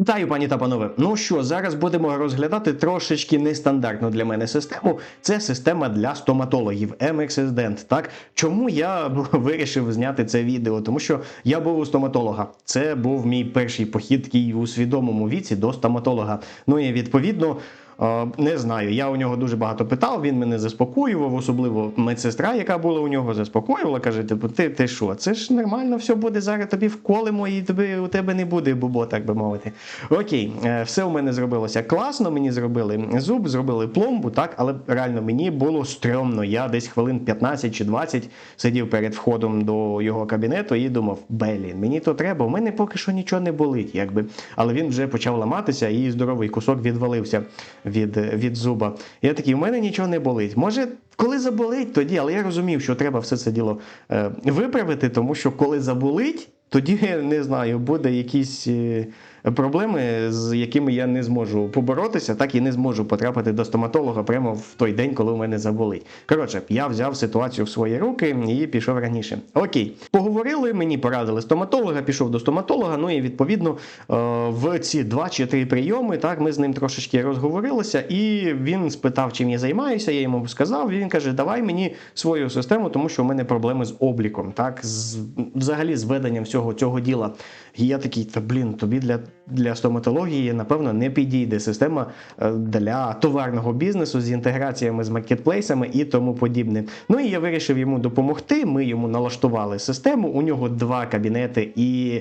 Вітаю, пані та панове. Ну що, зараз будемо розглядати трошечки нестандартну для мене систему. Це система для стоматологів MX Dent. Так чому я вирішив зняти це відео? Тому що я був у стоматолога. Це був мій перший похід такий у свідомому віці до стоматолога. Ну і відповідно. Е, Не знаю, я у нього дуже багато питав, він мене заспокоював, особливо медсестра, яка була у нього, заспокоювала, каже: типу, ти, ти що, це ж нормально, все буде зараз тобі вколимо, і тобі, у тебе не буде бубо, так би мовити. Окей, е, все у мене зробилося класно. Мені зробили зуб, зробили пломбу, так, але реально мені було стрьомно. Я десь хвилин 15 чи 20 сидів перед входом до його кабінету і думав, блін, мені то треба, у мене поки що нічого не болить, якби. Але він вже почав ламатися і здоровий кусок відвалився від, від зуба. Я такий, у мене нічого не болить. Може. Коли заболить, тоді, але я розумів, що треба все це діло е, виправити, тому що коли заболить, тоді не знаю, буде якісь е, проблеми, з якими я не зможу поборотися, так і не зможу потрапити до стоматолога прямо в той день, коли у мене заболить. Коротше, я взяв ситуацію в свої руки і пішов раніше. Окей, поговорили, мені порадили стоматолога, пішов до стоматолога. Ну і відповідно е, в ці два чи три прийоми, так ми з ним трошечки розговорилися, і він спитав, чим я займаюся. Я йому сказав. Він каже: Давай мені свою систему, тому що у мене проблеми з обліком, так з взагалі з веденням всього цього діла. І я такий, та блін, тобі для, для стоматології, напевно, не підійде система е, для товарного бізнесу з інтеграціями з маркетплейсами і тому подібне. Ну і я вирішив йому допомогти. Ми йому налаштували систему. У нього два кабінети і.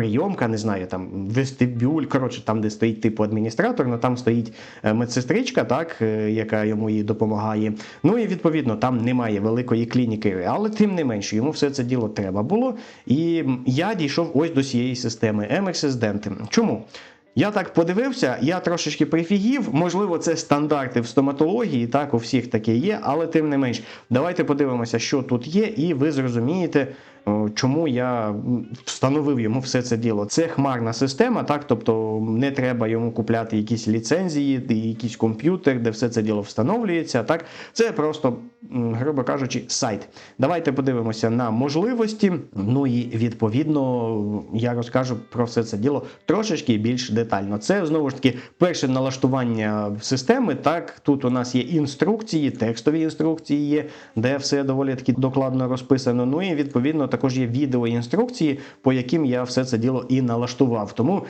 Прийомка, не знаю, там вестибюль, коротше, там, де стоїть типу адміністратор, ну там стоїть е, медсестричка, так, е, яка йому їй допомагає. Ну і відповідно там немає великої клініки, але тим не менше, йому все це діло треба було. І я дійшов ось до цієї системи MX Денти. Чому? Я так подивився, я трошечки прифігів. Можливо, це стандарти в стоматології, так у всіх таке є, але тим не менш, давайте подивимося, що тут є, і ви зрозумієте, чому я встановив йому все це діло. Це хмарна система, так тобто не треба йому купляти якісь ліцензії, якийсь комп'ютер, де все це діло встановлюється. Так, це просто, грубо кажучи, сайт. Давайте подивимося на можливості. Ну і відповідно я розкажу про все це діло трошечки більш детально. Це знову ж таки перше налаштування системи. Так, тут у нас є інструкції, текстові інструкції є, де все доволі таки докладно розписано. Ну і відповідно також є відеоінструкції, по яким я все це діло і налаштував. Тому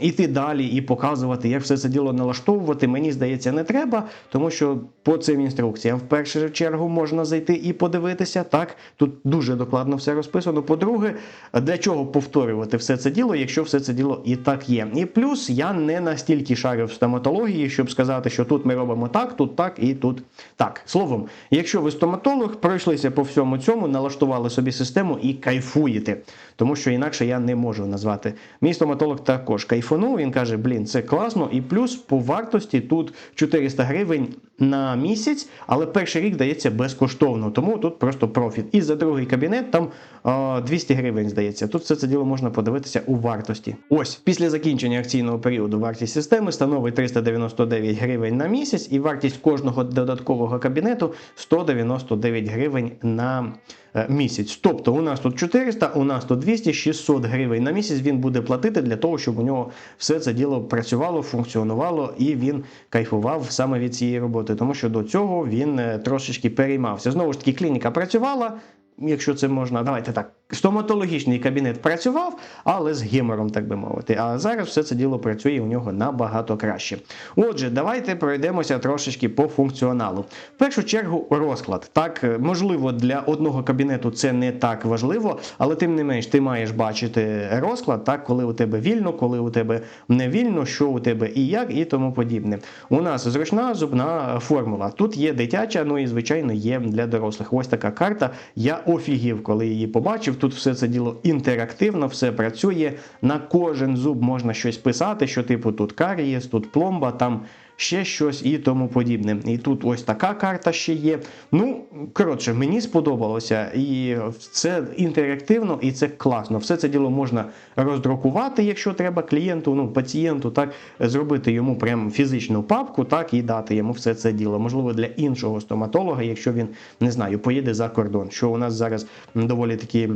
іти далі і показувати, як все це діло налаштовувати, мені здається, не треба, тому що по цим інструкціям в першу чергу можна зайти і подивитися. Так, тут дуже докладно все розписано. По-друге, для чого повторювати все це діло, якщо все це діло і так є. І плюс я не настільки шарю в стоматології, щоб сказати, що тут ми робимо так, тут так і тут так. Словом, якщо ви стоматолог, пройшлися по всьому цьому, налаштували собі систему і кайфуєте. Тому що інакше я не можу назвати. Мій стоматолог також кайфанув. Він каже: блін, це класно. І плюс по вартості тут 400 гривень на місяць, але перший рік дається безкоштовно. Тому тут просто профіт. І за другий кабінет там а, 200 гривень здається. Тут все це діло можна подивитися у вартості. Ось після закінчення акційного періоду вартість системи становить 399 гривень на місяць, і вартість кожного додаткового кабінету 199 гривень на е, місяць. Тобто у нас тут 400, у нас тут 200, 600 гривень на місяць він буде платити для того, щоб у нього все це діло працювало, функціонувало і він кайфував саме від цієї роботи, тому що до цього він е, трошечки переймався. Знову ж таки, клініка працювала. Якщо це можна, давайте так. Стоматологічний кабінет працював, але з гемором, так би мовити. А зараз все це діло працює у нього набагато краще. Отже, давайте пройдемося трошечки по функціоналу. В першу чергу, розклад. Так, е, можливо, для одного кабінету це не так важливо, але тим не менш, ти маєш бачити розклад, так, коли у тебе вільно, коли у тебе не вільно, що у тебе і як, і тому подібне. У нас зручна зубна формула. Тут є дитяча, ну і звичайно є для дорослих. Ось така карта. Я офігів, коли її побачив. Тут все це діло інтерактивно, все працює. На кожен зуб можна щось писати, що типу тут карієс, тут пломба, там ще щось і тому подібне. І тут ось така карта ще є. Ну, коротше, мені сподобалося. І це інтерактивно, і це класно. Все це діло можна роздрукувати, якщо треба клієнту, ну, пацієнту, так, зробити йому прям фізичну папку, так, і дати йому все це діло. Можливо, для іншого стоматолога, якщо він не знаю, поїде за кордон. Що у нас зараз доволі такі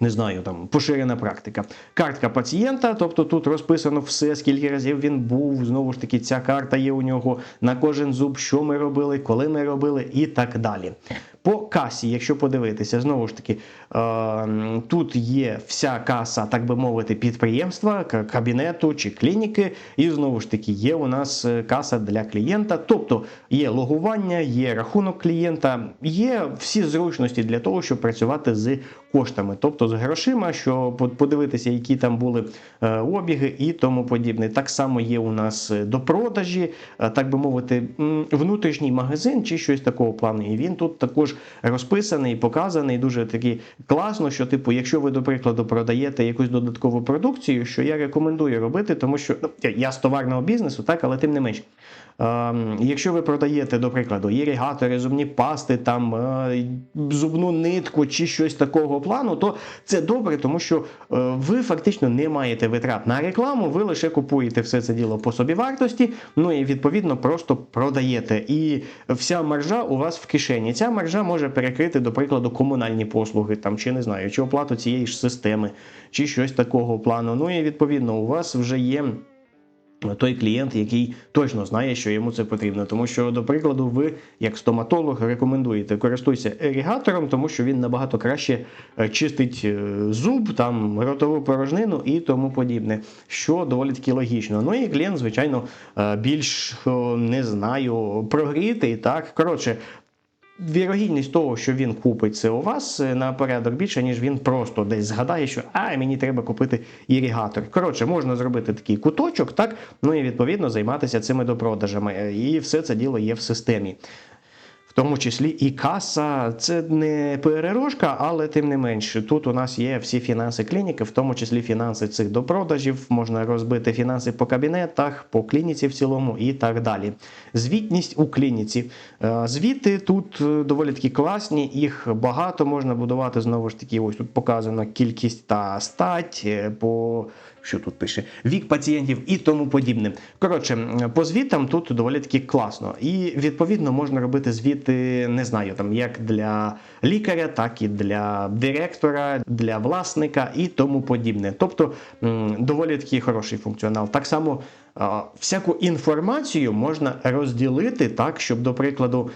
Не знаю, там поширена практика. Картка пацієнта, тобто тут розписано все, скільки разів він був. Знову ж таки, ця карта є у нього на кожен зуб, що ми робили, коли ми робили, і так далі. По касі, якщо подивитися, знову ж таки, е, тут є вся каса, так би мовити, підприємства, кабінету чи клініки, і знову ж таки є у нас е, каса для клієнта. Тобто є логування, є рахунок клієнта, є всі зручності для того, щоб працювати з коштами, тобто з грошима, що по- подивитися, які там були е, обіги і тому подібне. Так само є у нас до продажі, так би мовити, внутрішній магазин чи щось такого плану. І він тут також розписаний, показаний дуже таки класно. Що, типу, якщо ви, до прикладу, продаєте якусь додаткову продукцію, що я рекомендую робити, тому що ну, я з товарного бізнесу, так, але тим не менш. Ем, якщо ви продаєте, до прикладу, іригатори, зубні пасти, там е, зубну нитку чи щось такого плану, то це добре, тому що е, ви фактично не маєте витрат на рекламу, ви лише купуєте все це діло по собівартості, ну і відповідно просто продаєте. І вся маржа у вас в кишені. Ця маржа може перекрити, до прикладу, комунальні послуги, там чи не знаю, чи оплату цієї ж системи, чи щось такого плану. Ну і відповідно у вас вже є той клієнт, який точно знає, що йому це потрібно. Тому що, до прикладу, ви, як стоматолог, рекомендуєте користуйся ерігатором, тому що він набагато краще е, чистить е, зуб, там ротову порожнину і тому подібне, що доволі таки логічно. Ну і клієнт, звичайно, е, більш не знаю, прогрітий. Так, коротше. Вірогідність того, що він купить це у вас е, на порядок більше, ніж він просто десь згадає, що а мені треба купити іригатор. Коротше, можна зробити такий куточок, так ну і відповідно займатися цими допродажами. Е, І все це діло є в системі. Тому числі і каса, це не перерожка, але тим не менше, тут у нас є всі фінанси клініки, в тому числі фінанси цих допродажів, можна розбити фінанси по кабінетах, по клініці в цілому і так далі. Звітність у клініці. Е, Звіти тут е, доволі такі класні, їх багато можна будувати. Знову ж таки, ось тут показано кількість та стать е, по. Що тут пише? Вік пацієнтів і тому подібне. Коротше, по звітам тут доволі таки класно. І відповідно можна робити звіти, не знаю, там як для лікаря, так і для директора, для власника і тому подібне. Тобто доволі такий хороший функціонал. Так само всяку інформацію можна розділити так, щоб, до прикладу,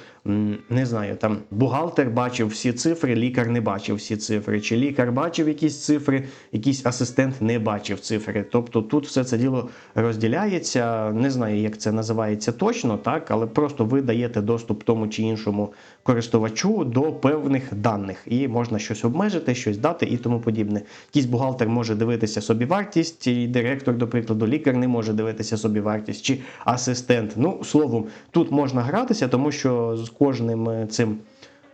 не знаю, там бухгалтер бачив всі цифри, лікар не бачив всі цифри, чи лікар бачив якісь цифри, якийсь асистент не бачив цифри. Тобто тут все це діло розділяється. Не знаю, як це називається точно, так, але просто ви даєте доступ тому чи іншому користувачу до певних даних, і можна щось обмежити, щось дати і тому подібне. Якийсь бухгалтер може дивитися собі вартість, і директор, до прикладу, лікар не може дивитися собі вартість, чи асистент. Ну, словом, тут можна гратися, тому що з кожним е, цим.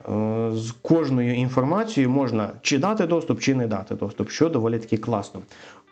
е, З кожною інформацією можна чи дати доступ, чи не дати доступ, що доволі таки класно.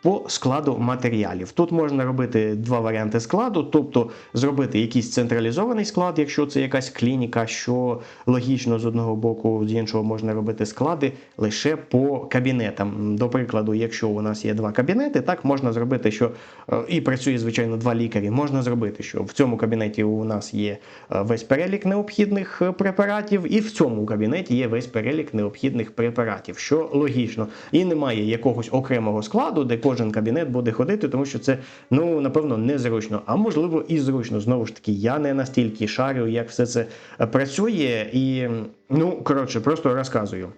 По складу матеріалів. Тут можна робити два варіанти складу, тобто зробити якийсь централізований склад, якщо це якась клініка, що логічно з одного боку, з іншого можна робити склади лише по кабінетам. До прикладу, якщо у нас є два кабінети, так можна зробити, що е, і працює звичайно два лікарі. Можна зробити, що в цьому кабінеті у нас є е, весь перелік необхідних е, препаратів, і в цьому кабінеті є весь перелік необхідних препаратів, що логічно. І немає якогось окремого складу, де кожен кабінет буде ходити, тому що це ну напевно незручно. А можливо і зручно. Знову ж таки, я не настільки шарю, як все це е, працює, і ну коротше, просто розказую.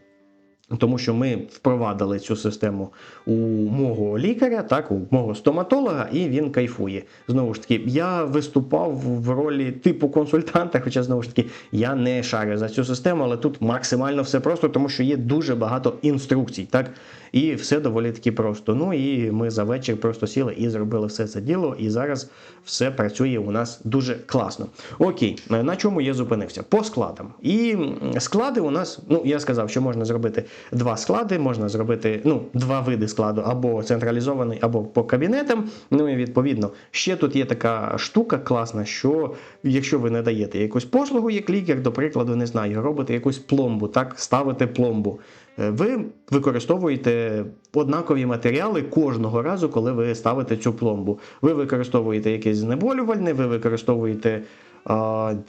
Тому що ми впровадили цю систему у мого лікаря, так, у мого стоматолога, і він кайфує. Знову ж таки, я виступав в ролі типу консультанта, хоча знову ж таки я не шарю за цю систему, але тут максимально все просто, тому що є дуже багато інструкцій, так, і все доволі таки просто. Ну і ми за вечір просто сіли і зробили все це діло, і зараз все працює у нас дуже класно. Окей, на чому я зупинився? По складам. І склади у нас, ну я сказав, що можна зробити два склади, можна зробити ну, два види складу, або централізований, або по кабінетам. Ну і відповідно, ще тут є така штука класна, що якщо ви не даєте якусь послугу, як лікар, до прикладу, не знаю, робите якусь пломбу, так, ставите пломбу. е, Ви використовуєте однакові матеріали кожного разу, коли ви ставите цю пломбу. Ви використовуєте якесь знеболювальне, ви використовуєте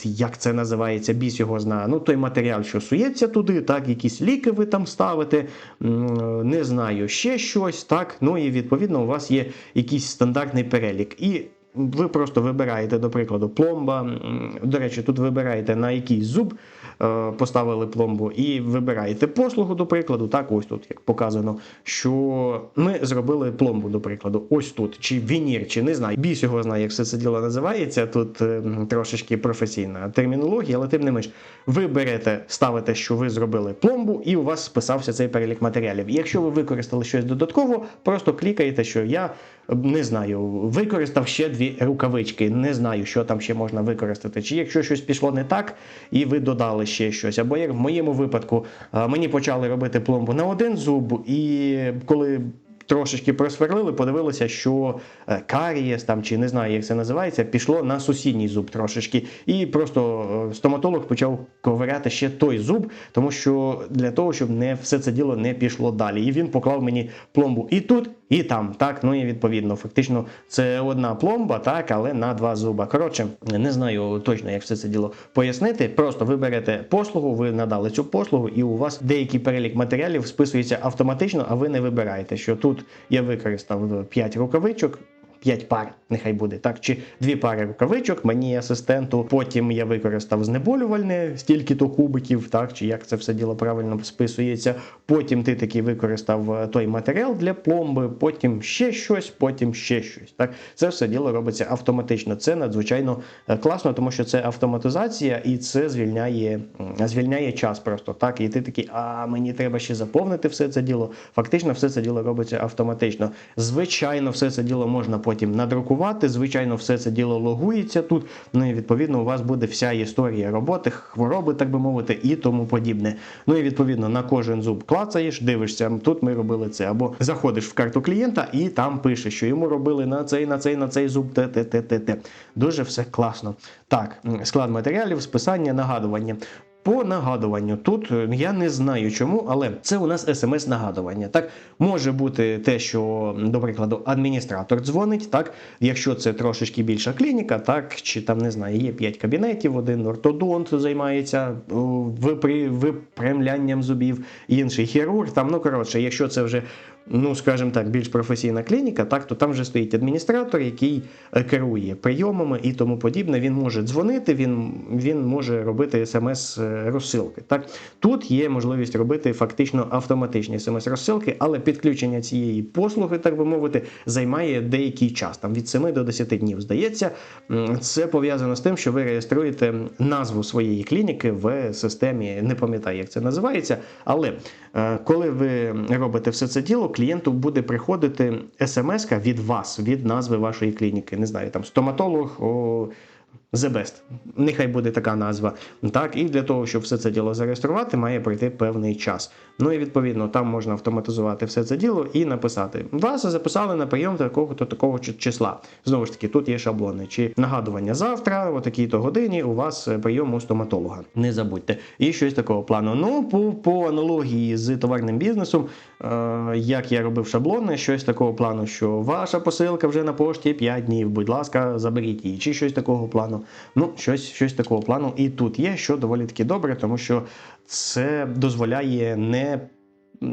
як це називається, біс його знає. Ну, той матеріал, що сується туди, так, якісь ліки ви там ставите, не знаю, ще щось, так. Ну і відповідно у вас є якийсь стандартний перелік. І ви просто вибираєте, до прикладу, пломба. До речі, тут вибираєте на який зуб е, поставили пломбу, і вибираєте послугу, до прикладу. Так, ось тут як показано, що ми зробили пломбу, до прикладу, ось тут, чи вінір, чи не знаю. Біс його знає, як все це діло називається. Тут е, трошечки професійна термінологія, але тим не менш, ви берете, ставите, що ви зробили пломбу, і у вас списався цей перелік матеріалів. Якщо ви використали щось додатково, просто клікаєте, що я не знаю, використав ще дві рукавички. Не знаю, що там ще можна використати. Чи якщо щось пішло не так, і ви додали ще щось. Або як в моєму випадку мені почали робити пломбу на один зуб, і коли. Трошечки просверлили, подивилися, що е, карієс там чи не знаю, як це називається, пішло на сусідній зуб трошечки. І просто е, стоматолог почав ковиряти ще той зуб, тому що для того, щоб не все це діло не пішло далі. І він поклав мені пломбу і тут, і там. Так, ну і відповідно, фактично, це одна пломба, так, але на два зуба. Коротше, не знаю точно, як все це діло пояснити. Просто ви берете послугу, ви надали цю послугу, і у вас деякий перелік матеріалів списується автоматично, а ви не вибираєте, що тут я використав 5 рукавичок. 5 пар, нехай буде так, чи дві пари рукавичок, мені асистенту. Потім я використав знеболювальне, стільки-то кубиків, так, чи як це все діло правильно списується. Потім ти таки використав е, той матеріал для пломби, потім ще щось, потім ще щось. Так, це все діло робиться автоматично. Це надзвичайно е, класно, тому що це автоматизація і це звільняє, звільняє час просто. Так, і ти такий, а мені треба ще заповнити все це діло. Фактично, все це діло робиться автоматично. Звичайно, все це діло можна потім надрукувати. Звичайно, все це діло логується тут. Ну і відповідно у вас буде вся історія роботи, хвороби, так би мовити, і тому подібне. Ну і відповідно на кожен зуб клацаєш, дивишся, тут ми робили це. Або заходиш в карту клієнта і там пише, що йому робили на цей, на цей, на цей зуб, те, те, те, те, те. Дуже все класно. Так, склад матеріалів, списання, нагадування. По нагадуванню тут е, я не знаю чому, але це у нас смс-нагадування. Так може бути те, що, до прикладу, адміністратор дзвонить, так, якщо це трошечки більша клініка, так, чи там не знаю, є 5 кабінетів, один ортодонт займається випрямлянням зубів, інший хірург. Там, ну коротше, якщо це вже. Ну, скажімо так, більш професійна клініка, так то там вже стоїть адміністратор, який е, керує прийомами і тому подібне. Він може дзвонити, він, він може робити смс-розсилки. Так тут є можливість робити фактично автоматичні смс-розсилки, але підключення цієї послуги, так би мовити, займає деякий час, там від 7 до 10 днів. Здається, це пов'язано з тим, що ви реєструєте назву своєї клініки в системі, не пам'ятаю, як це називається, але е, коли ви робите все це діло, клієнту буде приходити смс від вас, від назви вашої клініки. Не знаю, там стоматолог. О, The Best. Нехай буде така назва. Так, і для того, щоб все це діло зареєструвати, має пройти певний час. Ну і відповідно там можна автоматизувати все це діло і написати: вас записали на прийом такого-то такого числа. Знову ж таки, тут є шаблони. Чи нагадування завтра, о такій-то годині у вас е, прийом у стоматолога. Не забудьте. І щось такого плану. Ну, по, по аналогії з товарним бізнесом, е, як я робив шаблони, щось такого плану, що ваша посилка вже на пошті 5 днів. Будь ласка, заберіть її, чи щось такого плану. Ну, щось, щось такого плану і тут є, що доволі таки добре, тому що це дозволяє не.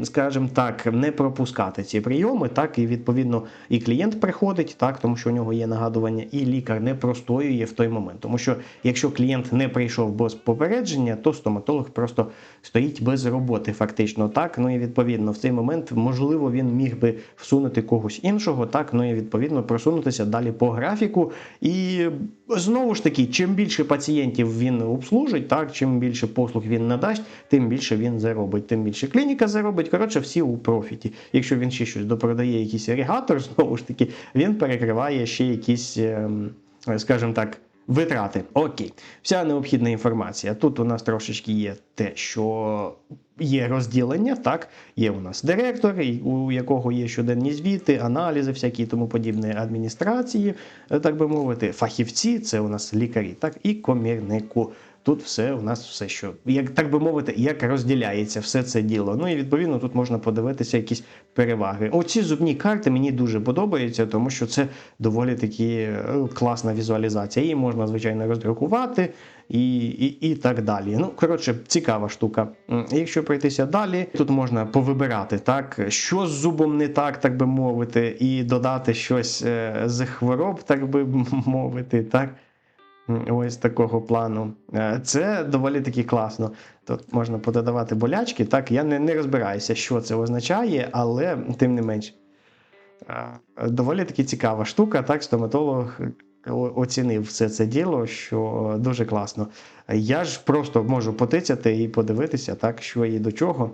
Скажімо так, не пропускати ці прийоми, так і відповідно і клієнт приходить, так тому що у нього є нагадування, і лікар не простоює в той момент. Тому що якщо клієнт не прийшов без попередження, то стоматолог просто стоїть без роботи, фактично так. Ну і відповідно в цей момент можливо він міг би всунути когось іншого, так ну і відповідно просунутися далі по графіку. І знову ж таки, чим більше пацієнтів він обслужить, так чим більше послуг він надасть, тим більше він заробить, тим більше клініка заробить. Коротше, всі у профіті. Якщо він ще щось допродає, якийсь ерігатор, знову ж таки, він перекриває ще якісь, ем, скажімо так. Витрати. Окей. Вся необхідна інформація. Тут у нас трошечки є те, що є розділення, так, є у нас директор, у якого є щоденні звіти, аналізи, всякі тому подібне адміністрації, е, так би мовити, фахівці, це у нас лікарі, так, і комірнику. Тут все у нас все, що як так би мовити, як розділяється все це діло. Ну і відповідно тут можна подивитися якісь переваги. Оці зубні карти мені дуже подобаються, тому що це доволі таки е, класна візуалізація. Її можна звичайно роздрукувати і, і, і так далі. Ну коротше, цікава штука. Якщо пройтися далі, тут можна повибирати так, що з зубом не так, так би мовити, і додати щось е, з хвороб, так би мовити, так. Ось такого плану. Е, Це доволі таки класно. Тут можна пододавати болячки. Так, я не, не розбираюся, що це означає, але тим не менш. е, Доволі таки цікава штука. Так, стоматолог оцінив все це діло, що дуже класно. Я ж просто можу потицяти і подивитися, так, що і до чого.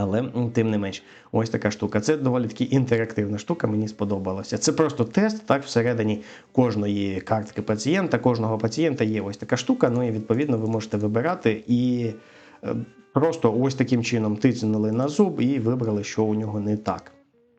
Але тим не менш, ось така штука. Це доволі таки інтерактивна штука, мені сподобалося. Це просто тест, так, всередині кожної картки пацієнта, кожного пацієнта є ось така штука. Ну і відповідно ви можете вибирати і е, просто ось таким чином тицнули на зуб і вибрали, що у нього не так.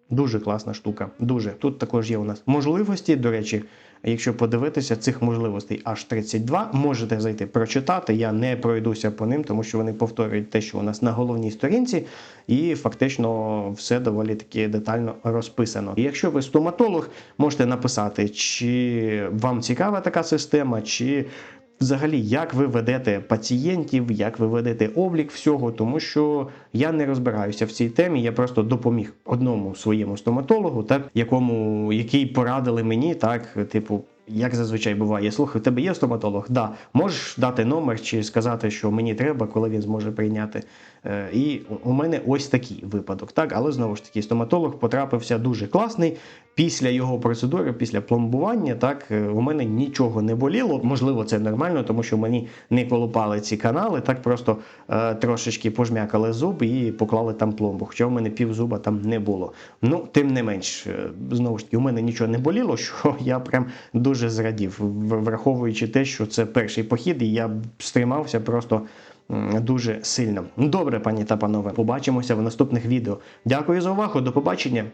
Дуже класна штука. Дуже. Тут також є у нас можливості. До речі, якщо подивитися, цих можливостей аж 32. Можете зайти прочитати. Я не пройдуся по ним, тому що вони повторюють те, що у нас на головній сторінці, і фактично все доволі таки детально розписано. І якщо ви стоматолог, можете написати, чи вам цікава така система, чи Взагалі, як ви ведете пацієнтів, як ви ведете облік всього, тому що я не розбираюся в цій темі. Я просто допоміг одному своєму стоматологу, так якому який порадили мені, так типу. Як зазвичай буває, слухай, у тебе є стоматолог? Да. Можеш дати номер чи сказати, що мені треба, коли він зможе прийняти. Е, і у мене ось такий випадок. Так, але знову ж таки, стоматолог потрапився дуже класний. Після його процедури, після пломбування, так е, у мене нічого не боліло. Можливо, це нормально, тому що мені не колупали ці канали, так просто е, трошечки пожмякали зуб і поклали там пломбу. Хоча у мене пів зуба там не було. Ну, тим не менш, е, знову ж таки, у мене нічого не боліло, що я прям дуже зрадів, враховуючи те, що це перший похід, і я стримався просто. Дуже сильно. Добре, пані та панове, побачимося в наступних відео. Дякую за увагу, до побачення.